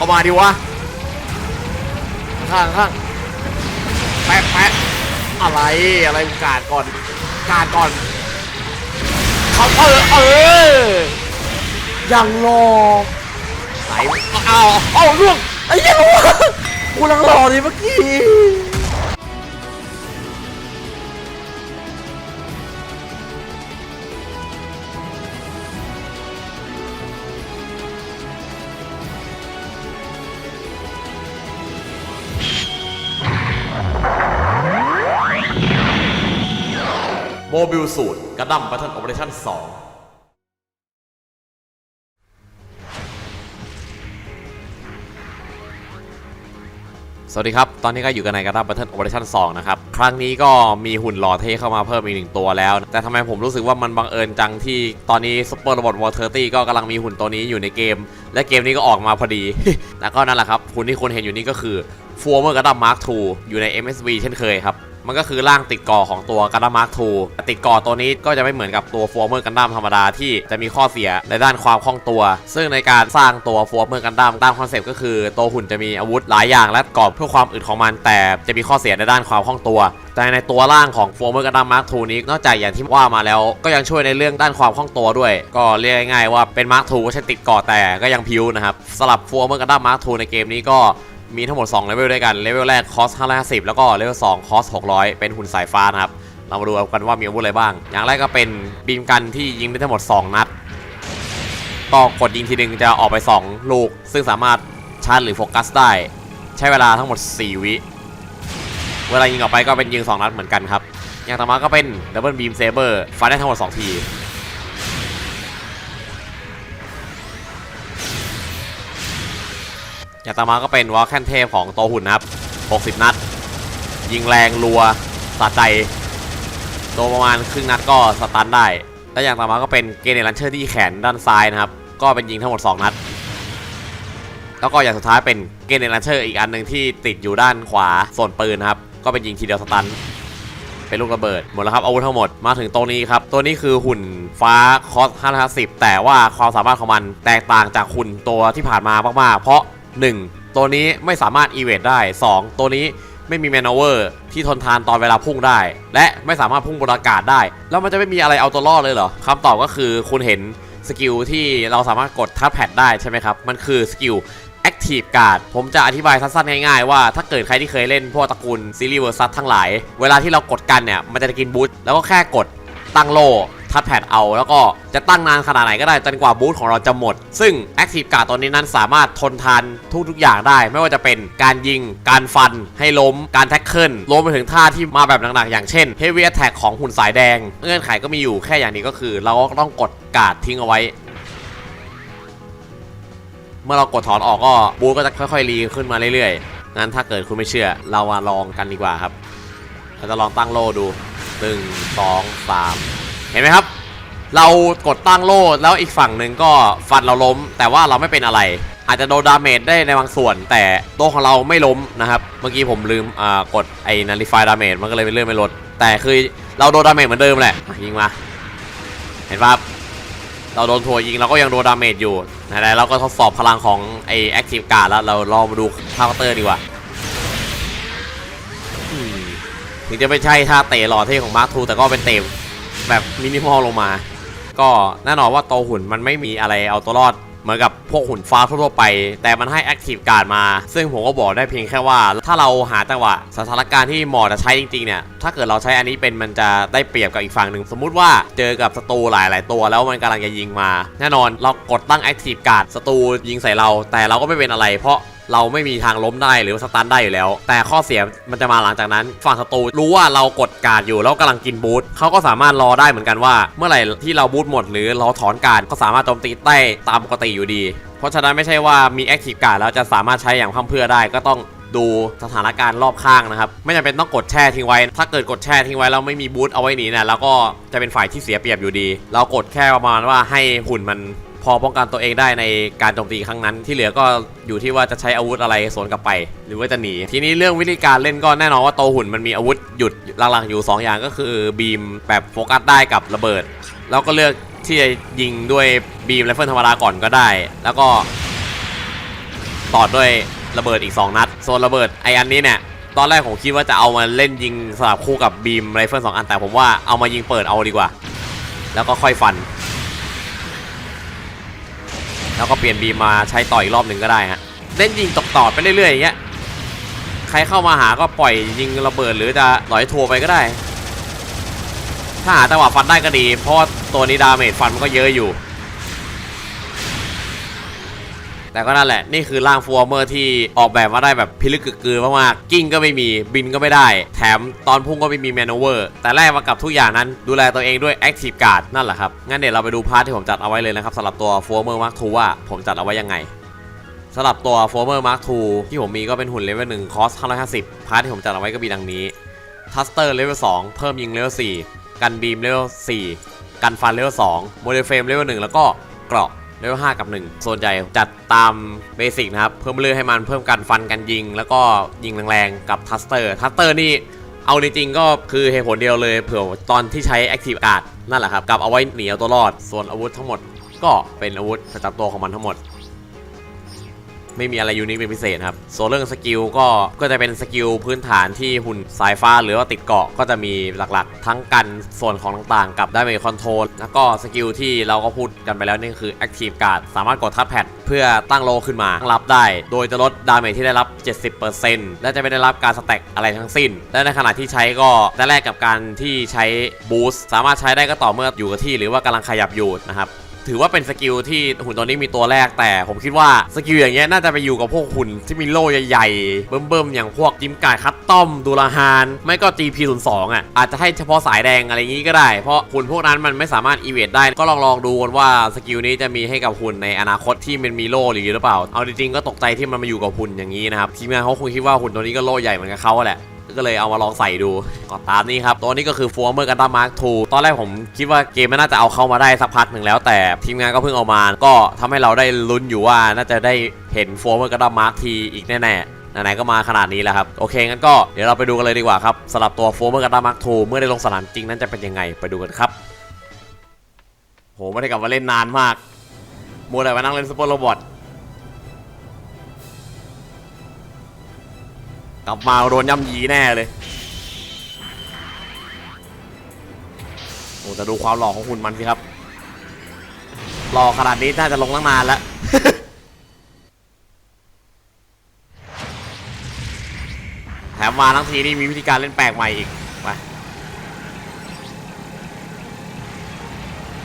เข้ามาดิวะ ข้างข้างแปะแปะอะไรอะไรมึงกาดก่อน กาดก่อนเขาเออเออยังรอไหนเอาเอาล่วงไอ้เหี้ยังวะกูกำลังรอดิเมื่อกี้ โมบิลสูตรกระดั้ม Battle Operation 2สวัสดีครับ ตอนนี้ก็อยู่กันในกระดั้ม Battle Operation 2นะครับ ครั้งนี้ก็มีหุ่นหล่อเท่เข้ามาเพิ่มอีกหนึ่งตัวแล้ว แต่ทำไมผมรู้สึกว่ามันบังเอิญจังที่ตอนนี้ Super Robot War 30ก็กำลังมีหุ่นตัวนี้อยู่ในเกม และเกมนี้ก็ออกมาพอดี แล้วก็นั่นแหละครับ หุ่นที่คุณเห็นอยู่นี่ก็คือ f o r m e r กระดั้ม Mark II อยู่ใน MSV เช่นเคยครับ มันก็คือร่างติดก่อของตัวกันดั้มมาร์คทูติดก่อตัวนี้ก็จะไม่เหมือนกับตัวฟอร์เมอร์กันดั้มธรรมดาที่จะมีข้อเสียในด้านความคล่องตัว ซึ่งในการสร้างตัวฟอร์เมอร์กันดั้มตามคอนเซปต์ก็คือตัวหุ่นจะมีอาวุธหลายอย่างและกรอบเพื่อความอึดของมันแต่จะมีข้อเสียในด้านความคล่องตัวแต่ในตัวร่างของฟอร์เมอร์กันดั้มมาร์คทูนี้นอกจากอย่างที่ว่ามาแล้ว ก็ยังช่วยในเรื่องด้านความคล่องตัวด้วย ก็เรียกง่ายๆว่าเป็นมาร์คทูก็ใช่ติดก่อแต่ก็ยังพิ้วนะครับสลับฟอร์เมอร์กันดั้มมาร์คทูในเกมนี้ก็ มีทั้งหมด2เลเวลด้วยกัน เลเวลแรกคอส550 แล้วก็เลเวล2คอส600 เป็นหุ่นสายฟ้านะครับ เรามาดูกันว่ามีอาวุธอะไรบ้าง อย่างแรกก็เป็นบีมกันที่ยิงได้ทั้งหมด 2 นัด ก็กดยิงทีหนึงจะออกไป 2 ลูก ซึ่งสามารถชาร์จหรือโฟกัสได้ ใช้เวลาทั้งหมด 4 วิ เวลายิงออกไปก็เป็นยิง 2 นัดเหมือนกันครับ อย่างต่อมาก็เป็นดับเบิลบีมเซเบอร์ฟันได้ทั้งหมด 2 ที ย่างต่อมาก็เป็นวอลแคนเทพของโตหุ่นนะครับ 60 นัด ยิงแรงรัวสะใจ โดนประมาณครึ่งนัดก็สตันได้ และอย่างต่อมาก็เป็นเกเนลันเชอร์ที่แขนด้านซ้ายนะครับ ก็เป็นยิงทั้งหมด 2 นัด แล้วก็อย่างสุดท้ายเป็นเกเนลันเชอร์อีกอันหนึ่งที่ติดอยู่ด้านขวาส่วนปืนนะครับ ก็เป็นยิงทีเดียวสตันเป็นลูกระเบิดหมดแล้วครับอาวุธทั้งหมดมาถึงตัวนี้ครับ ตัวนี้คือหุ่นฟ้าคอส550แต่ว่าความสามารถของมันแตกต่างจากหุ่นตัวที่ผ่านมามากๆ เพราะ 1. ตัวนี้ไม่สามารถอีเวทได้ 2. ตัวนี้ไม่มีแมนเวอร์ที่ทนทานตอนเวลาพุ่งได้ และไม่สามารถพุ่งบนอากาศได้ แล้วมันจะไม่มีอะไรเอาตัวรอดเลยเหรอคำตอบก็คือคุณเห็นสกิลที่เราสามารถกดทับแพดได้ใช่ไหมครับ มันคือสกิล Active Guard ผมจะอธิบายสั้นๆง่ายๆว่าถ้าเกิดใครที่เคยเล่นพวกตระกูลซีรีส์เวอร์ซัสทั้งหลาย เวลาที่เรากดกันเนี่ย มันจะกินบูทแล้วก็แค่กดตั้งโล ทัดแพดเอา แล้วก็จะตั้งนานขนาดไหนก็ได้จนกว่าบูทของเราจะหมด ซึ่ง Active Guard ตัวนี้นั้นสามารถทนทานทุกๆอย่างได้ ไม่ว่าจะเป็นการยิง การฟัน ให้ล้ม การแท็กเกิลรวมไปถึงท่าที่มาแบบหนักๆอย่างเช่น Heavy Attack ของหุ่นสายแดง เงื่อนไขก็มีอยู่แค่อย่างนี้ก็คือ เราก็ต้องกดการ์ดทิ้งเอาไว้ เมื่อเรากดถอนออกก็บูทก็จะค่อยๆรีขึ้นมาเรื่อยๆงั้นถ้าเกิดคุณไม่เชื่อ เรามาลองกันดีกว่าครับเราจะลองตั้งโล่ดู 1 2 3 เห็นไหมครับ เรากดตั้งโล่แล้วอีกฝั่งหนึ่งก็ฟันเราล้ม แต่ว่าเราไม่เป็นอะไร อาจจะโดนดาเมจได้ในบางส่วน แต่โต้ของเราไม่ล้มนะครับ เมื่อกี้ผมลืมกดไอ้นาฬิฟายดาเมจมันก็เลยเป็นเรื่องไม่ลด แต่คือเราโดนดาเมจเหมือนเดิมแหละยิงมา เห็นปะเราโดนทัวยิงเราก็ยังโดนดาเมจอยู่ไหนๆเราก็ทดสอบพลังของไอ้แอคทีฟการ์ดแล้วเราลองมาดูท่าเคเตอร์ดีกว่าถึงจะไม่ใช่ท่าเตะหล่อเท่ของมาร์คทูแต่ก็เป็นเตะ แบบมินิมอลลงมา ก็แน่นอนว่าโตวหุ่นมันไม่มีอะไรเอาตัวรอดเหมือนกับพวกหุ่นฟ้าทั่วไป แต่มันให้แอคทีฟการ์ดมา ซึ่งผมก็บอกได้เพียงแค่ว่า ถ้าเราหาจังหวะสถานการณ์ที่เหมาะจะใช้จริงๆเนี่ย ถ้าเกิดเราใช้อันนี้เป็นมันจะได้เปรียบกับอีกฝั่งหนึ่ง สมมุติว่าเจอกับศัตรูหลายๆ ตัวแล้วมันกำลังจะยิงมา แน่นอนเรากดตั้งแอคทีฟการ์ดศัตรูยิงใส่เรา แต่เราก็ไม่เป็นอะไรเพราะ เราไม่มีทางล้มได้หรือว่าสตันได้อยู่แล้ว แต่ข้อเสียมันจะมาหลังจากนั้น ฝั่งศัตรูรู้ว่าเรากดการ์ดอยู่แล้วกำลังกินบูทเขาก็สามารถรอได้เหมือนกันว่า เมื่อไหร่ที่เราบูทหมด หรือเราถอนการก็สามารถโจมตีได้ตามปกติอยู่ดี เพราะฉะนั้นไม่ใช่ว่ามีแอคทีฟการ์ดแล้วจะสามารถใช้อย่างพร่ำเพื่อได้ก็ต้องดูสถานการณ์รอบข้างนะครับ ไม่จำเป็นต้องกดแช่ทิ้งไว้ ถ้าเกิดกดแช่ทิ้งไว้แล้วไม่มีบูทเอาไว้หนีนี่ยแล้วก็จะเป็นฝ่ายที่เสียเปรียบอยู่ดี เรากดแค่ประมาณว่าให้หุ่นมัน พอป้องกันตัวเองได้ในการโจมตีครั้งนั้น ที่เหลือก็อยู่ที่ว่าจะใช้อาวุธอะไรสวนกลับไป หรือว่าจะหนี ทีนี้เรื่องวิธีการเล่นก็แน่นอนว่าโตหุ่นมันมีอาวุธหยุดหลักๆอยู่ 2 อย่างก็คือบีมแบบโฟกัสได้กับระเบิด แล้วก็เลือกที่จะยิงด้วยบีมไรเฟิลธรรมดาก่อนก็ได้ แล้วก็ต่อด้วยระเบิดอีก 2 นัดส่วนระเบิดไออันนี้เนี่ยตอนแรกผมคิดว่าจะเอามาเล่นยิงสลับคู่กับบีมไรเฟิลสองอันแต่ผมว่าเอามายิงเปิดเอาดีกว่า แล้วก็ค่อยฟัน แล้วก็เปลี่ยนบีมมาใช้ต่ออีกรอบหนึ่งก็ได้ฮะเล่นยิงตกต่อไปเรื่อยๆอย่างเงี้ยใครเข้ามาหาก็ปล่อยยิงระเบิดหรือจะหลอยทัวร์ไปก็ได้ ถ้าหาจังหวะฟันได้ก็ดี เพราะตัวนี้ดาเมจฟันมันก็เยอะอยู่ แต่ก็นั่นแหละ นี่คือร่างฟัวเมอร์ที่ออกแบบมาได้แบบพิลึกกึกกือมากๆกิ้งก็ไม่มีบินก็ไม่ได้ แถมตอนพุ่งก็ไม่มีแมนเวอร์แต่แรกมากับทุกอย่างนั้นดูแลตัวเองด้วย Active Guard นั่นแหละครับงั้นเดี๋ยวเราไปดูพาร์ทที่ผมจัดเอาไว้เลยนะครับสำหรับตัวฟัวเมอร์มาร์คทูว่าผมจัดเอาไว้ยังไงสำหรับตัวฟัวเมอร์มาร์คทูที่ผมมีก็เป็นหุ่นเลเวล1คอส550 พาร์ทที่ผมจัดเอาไว้ก็มีดังนี้ทัสเตอร์เลเวล2เพิ่มยิงเลเวล4กันบีมเลเวล4กันฟันเลเวล2โมเดลเฟรมเลเวล1แล้วก็เกราะ เลเวล5กับ 1 ส่วนใหญ่จัดตามเบสิกนะครับ เพิ่มเลือดให้มันเพิ่มการฟันกันยิง แล้วก็ยิงแรงๆกับทัสเตอร์ทัสเตอร์นี่เอาจริงๆก็คือเหตุผลเดียวเลยเผื่อตอนที่ใช้ Active Guard นั่นแหละครับกับเอาไว้หนีเอาตัวรอด ส่วนอาวุธทั้งหมดก็เป็นอาวุธประจำตัวของมันทั้งหมด ไม่มีอะไรยูนิคเป็นพิเศษครับส่วนเรื่องสกิลก็ก็จะเป็นสกิลพื้นฐานที่หุ่นสายฟ้าหรือว่าติดเกาะก็จะมีหลักๆ ทั้งกันส่วนของต่างๆ กับได้เมจคอนโทรลแล้วก็สกิลที่เราก็พูดกันไปแล้วนี่คือ Active Guard สามารถกดทัชแพดเพื่อตั้งโลขึ้นมาตั้งรับได้ โดยจะลดดาเมจที่ได้รับ 70%และจะไม่ได้รับการสแต็กอะไรทั้งสิ้น และในขณะที่ใช้ก็จะแลกกับการที่ใช้บูสต์สามารถใช้ได้ก็ต่อเมื่ออยู่กับที่หรือว่ากำลังขยับอยู่นะครับ ถือว่าเป็นสกิลที่หุ่นตัวนี้มีตัวแรกแต่ผมคิดว่าสกิลอย่างเงี้ยน่าจะไปอยู่กับพวกหุ่นที่มีโล่ใหญ่ๆเบิ่มๆอย่างพวกจิมกายคัตตอมดูลาฮานไม่ก็ GP02 อะอาจจะให้เฉพาะสายแดงอะไรอย่างงี้ก็ได้ เพราะหุ่นพวกนั้นมันไม่สามารถอีเวทได้ก็ลองลองดูกันว่าสกิลนี้จะมีให้กับหุ่นในอนาคตที่มันมีโล่หรือหรือเปล่า เอาจริงๆก็ตกใจที่มันมาอยู่กับหุ่นอย่างนี้นะครับทีมงานเขาคงคิดว่าหุ่นตัวนี้ก็โล่ใหญ่เหมือนกับเขาแหละ ก็เลยเอามาลองใส่ดูก็ตามนี้ครับ ตัวนี้ก็คือ Former Gundam Mark II ตอนแรกผมคิดว่าเกมมันน่าจะเอาเข้ามาได้สักพักหนึ่งแล้ว แต่ทีมงานก็เพิ่งเอามา ก็ทำให้เราได้ลุ้นอยู่ว่าน่าจะได้เห็น Former Gundam Mark T อีกแน่ๆไหนๆก็มาขนาดนี้แล้วครับ โอเคงั้นก็เดี๋ยวเราไปดูกันเลยดีกว่าครับสำหรับตัว Former Gundam Mark II เมื่อได้ลงสนามจริงนั้นจะเป็นยังไงไปดูกันครับโหไม่ได้กลับมาเล่นนานมากมัวแต่มานั่งเล่นซุปเปอร์โรบอท กลับมาโดนย่ำยีแน่เลย โอ้แต่ดูความหล่อของหุ่นมันสิครับ หล่อขนาดนี้น่าจะลงตั้งนานแล้วแถมมาทั้งทีนี่มีวิธีการเล่นแปลกใหม่อีกไป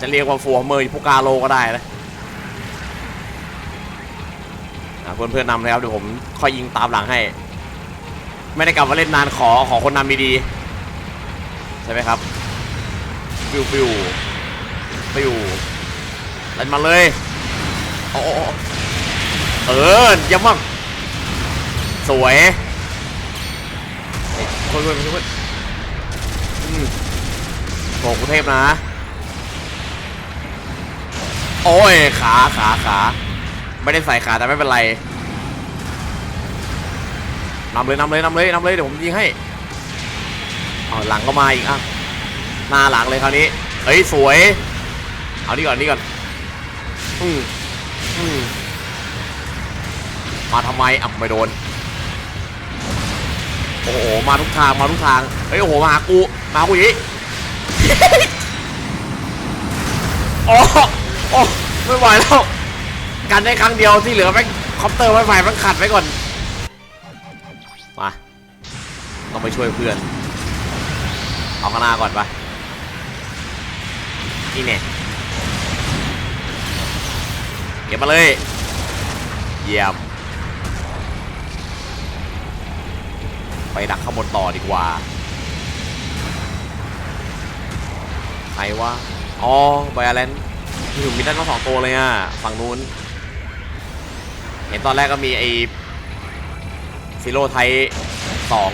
จะเรียกว่าฟัวเมย์พูกาโลก็ได้นะอะเพื่อนๆนำเลยครับเดี๋ยวผมค่อยยิงตามหลังให้ ไม่ได้กลับมาเล่นนานขอขอคนนำดีๆใช่ไหมครับฟิวฟิวฟิวเล่นมาเลยโอ้โอ้โอ้เออยังมั่งสวยคนคนคนคนอืมโกกรุงเทพนะ โอ้ยขาขาขาไม่ได้ใส่ขาแต่ไม่เป็นไร นำเลยนำเลยนำเลยนำเลยเดี๋ยวผมยิงให้เอาหลังก็มาอีกอะหน้าหลังเลยคราวนี้เฮ้ยสวย เอานี่ก่อนนี่ก่อนอืมอืมมาทำไมอะไม่โดนโอ้โหมาทุกทางมาทุกทางเฮ้ยโอ้โหมาหากูมาหากูอีกโอ้โอ้ไม่ไหวแล้วกันได้ครั้งเดียวที่เหลือแม่งคอปเตอร์ไวไฟแม่งขัดไว้ก่อน ต้องไปช่วยเพื่อน เอาข้างหน้าก่อนปะนี่เนี่ยเก็บมาเลย เยี่ยม ไปดักข้างบนต่อดีกว่าใครวะอ๋อไบอาแลนมีถุงมิดได้ทั้งสองตัวเลยอะ ฝั่งนู้น เห็นตอนแรกก็มีไอ้ซิโร่ไทยสอง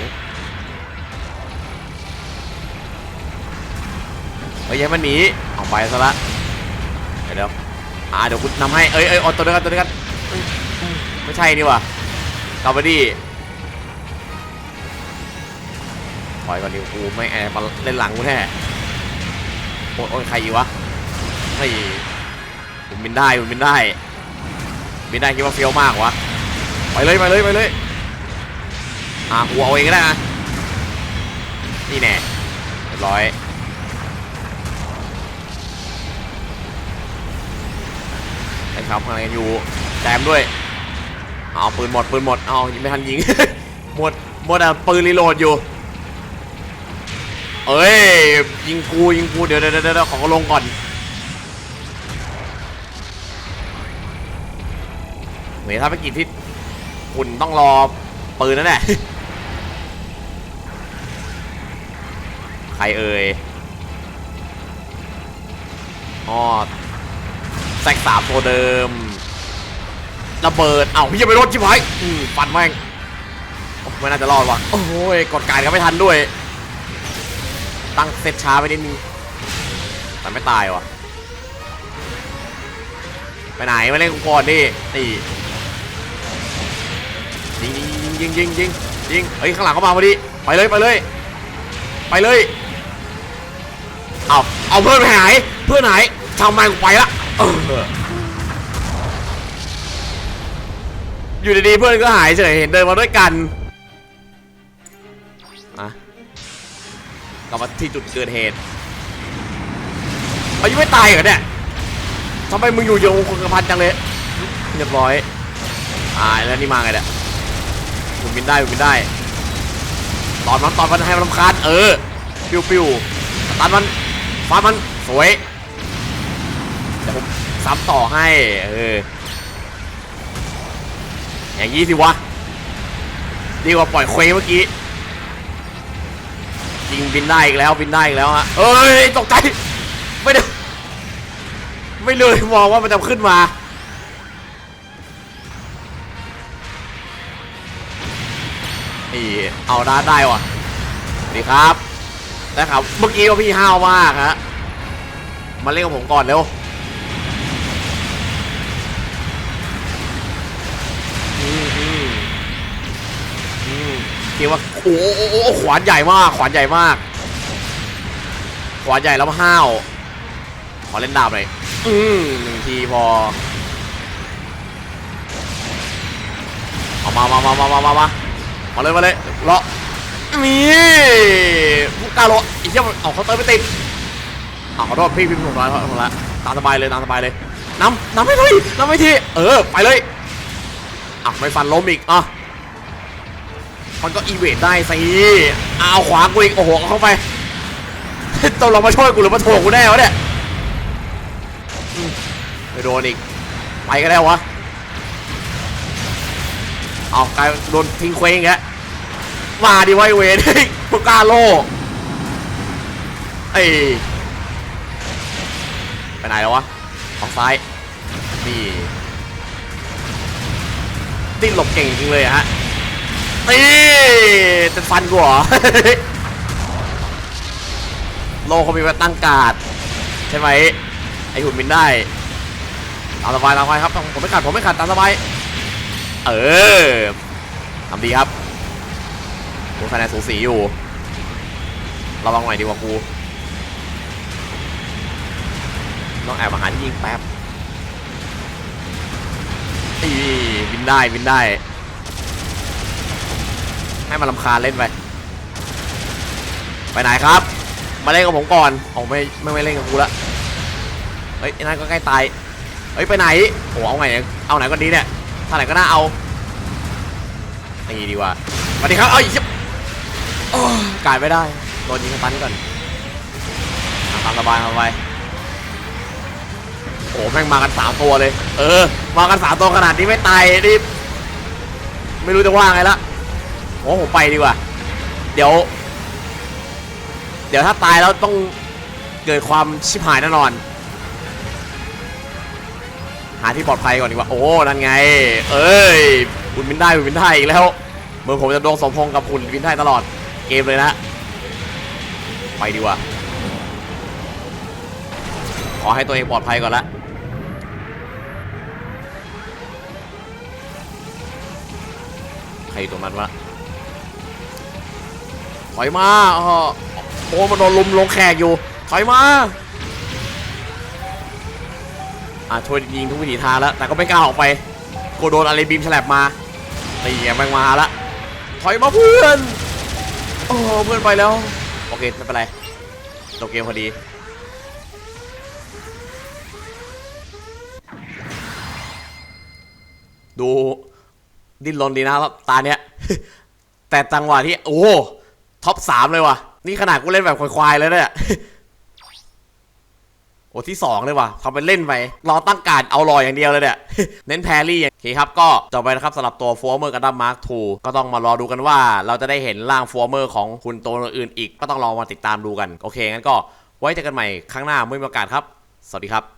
เฮ้ยอยังมันหนีออกไปซะละเดี๋ยวเดี๋ยวอ่าเดี๋ยวกูนำให้เอ้ยเอ้ยเอาตัวเดียวกันตัวเดียวกันไม่ใช่นี่วะกาบดี้ปล่อยก่อนดิกูไม่แอบมาเล่นหลังกูแน่โอ้ยโอ้ยใครอีวะไอ้ผมบินได้ผมบินได้บินได้คิดว่าเฟี้ยวมากวะไปเลยไปเลยไปเลยอะกูเอาเองก็ได้นะนี่แน่เรียบร้อยไอ้ ครับอะไรกันอยู่แจมด้วยเอาปืนหมดปืนหมดเอายิงไม่ทันยิง หมดหมดอะปืนรีโหลดอยู่ เอ้ยยิงกูยิงกูเดี๋ยวเดี๋ยวเดี๋ยวเดี๋ยวขอลงก่อนเหมือนถ้าไปกินที่คุณต้องรอปืนนั่นแหละใครเอ่ยอ๋อ แซกสามตัวเดิมระเบิด เอ้าพี่จะไปรถชิบหายอืมฟันแม่งไม่น่าจะรอดว่ะ โอ้ยกดการก็ไม่ทันด้วย ตั้งเซตช้าไปนิดนึงแต่ไม่ตายว่ะ ไปไหนมาเล่นกูก่อนดินี่ยิงยิงยิงยิงยิงยิงเฮ้ยข้างหลังเข้ามาพอดี ไปเลยไปเลย ไปเลย เอาเอาเพื่อนไปหาย เพื่อนหายทำไมกูไปละ เอออยู่ดีๆเพื่อนก็หายเฉยเห็นเดินมาด้วยกันอะกลับมาที่จุดเกิดเหตุอายังไม่ตายเหรอเนี่ยทำไมมึงอยู่โยงคนกระพันจังเลยเรียบร้อยตายแล้วนี่มาไงเนี่ยมึงบินได้มึงบินได้ ตอนมันตอนมันให้มันรำคาญเออ ปิ้วปิ้วตันมันฟาดมันสวย ซ้ำต่อให้ เออ อย่างนี้สิวะ ดีกว่าปล่อยเคว้เมื่อกี้ยิงบินได้อีกแล้วบินได้อีกแล้วฮะเอ้ยตกใจ ไม่ได้ไม่เลยมองว่ามันจะขึ้นมานี่เอาได้ได้วะดีครับนะครับ เมื่อกี้ก็พี่ห้าวมากฮะมาเล่นกับผมก่อนเร็ว มคิดว่าโอ้โหโอ้ขวานใหญ่มาก ขวานใหญ่มาก ขวานใหญ่แล้วห้าว ขอเล่นดาบหน่อยอืมหนึ่งทีพอเอามามามามามามามามาเลยมาเลยเลาะมีผู้กาโลอีกเชี่ยเอาเขาเตอร์ไม่ติดเอาขอโทษพี่พี่ผมละผมละตามสบายเลยตามสบายเลยน้ำน้ำไม่ทีน้ำไม่ทีเออไปเลยอะไม่ฟันล้มอีกอะ มันก็อีเวนต์ได้สิเอาขวากูอีกโอ้โหเข้าไปต้องลองมาช่วยกูหรือมาโถกกูแน่วะเนี่ยไม่โดนอีก ไปก็ได้วะ เอากลายโดนทิ้งเคว้งแล้วมาดิไวเวนปกาโลเอ้ยไปไหนแล้ววะออกซ้ายนี่ดิ้นหลบเก่งจริงเลยฮะ จะฟันกูเหรอ โลเขามีมาตั้งการ์ดใช่ไหมไอหุ่นบินได้ตามสบายตามสบายครับผมไม่ขัดผมไม่ขัดตามสบายเออทำดีครับกูคะแนนสูสีอยู่ระวังหน่อยดีกว่ากูต้องแอบมาหาที่ยิงแป๊บอีบินได้บินได้ ให้มันลำคาญเล่นไป ไปไหนครับ มาเล่นกับผมก่อนเอาไม่ไม่ไม่เล่นกับกูละเฮ้ยนั่นก็ใกล้ตายเฮ้ยไปไหนโอ้เอาไงเนี่ยเอาไหนก็ดีเนี่ยถ้าไหนก็น่าเอานี่ดีกว่าสวัสดีครับเอ้ยโอ้ยกายไม่ได้โดนยิงสตันก่อนอะตามสบายตามสบายโอ้แม่งมากันสามตัวเลย เออ มากันสามตัวขนาดนี้ไม่ตายนี่ไม่รู้จะว่าไงละ โอ้ผมไปดีกว่า เดี๋ยว เดี๋ยวถ้าตายแล้วต้องเกิดความชิบหายแน่นอน หาที่ปลอดภัยก่อนดีกว่า โอ้ นั่นไง เอ้ยคุณบินได้คุณบินได้อีกแล้ว เมืองผมจะดวงสมพงษ์กับคุณบินได้ตลอด เกมเลยนะ ไปดีกว่า ขอให้ตัวเองปลอดภัยก่อนละใครอยู่ตรงนั้นวะ ถอยมาอ้อโอ้มันโดนลุมลงแขกอยู่ ถอยมาอะช่วยยิงทุกวิถีทางแล้ว แต่ก็ไม่กล้าออกไปกลัวโดนอะไรบีมฉลับมาตีแม่งมาละถอยมาเพื่อนโอ้เพื่อนไปแล้ว โอเคไม่เป็นไรจบเกมพอดีดูดิ้นรนดีนะครับตาเนี้ยแต่จังหวะที่โอ้โห ท็อปสามเลยว่ะ นี่ขนาดกูเล่นแบบควายๆเลยเนี่ยโอ้ที่สองเลยว่ะทำเป็นเล่นไปรอตั้งการเอาลอยอย่างเดียวเลยเนี่ย เน้นแพรี่อย่างโอเคครับ ก็จบไปนะครับสำหรับตัวฟัวเมอร์กันดั้มมาร์ค2ก็ต้องมารอดูกันว่า เราจะได้เห็นร่างฟัวเมอร์ของคุณตัวอื่นอีก ก็ต้องรอมาติดตามดูกัน โอเคงั้นก็ไว้เจอกันใหม่ครั้งหน้าไม่มีโอกาสครับ สวัสดีครับ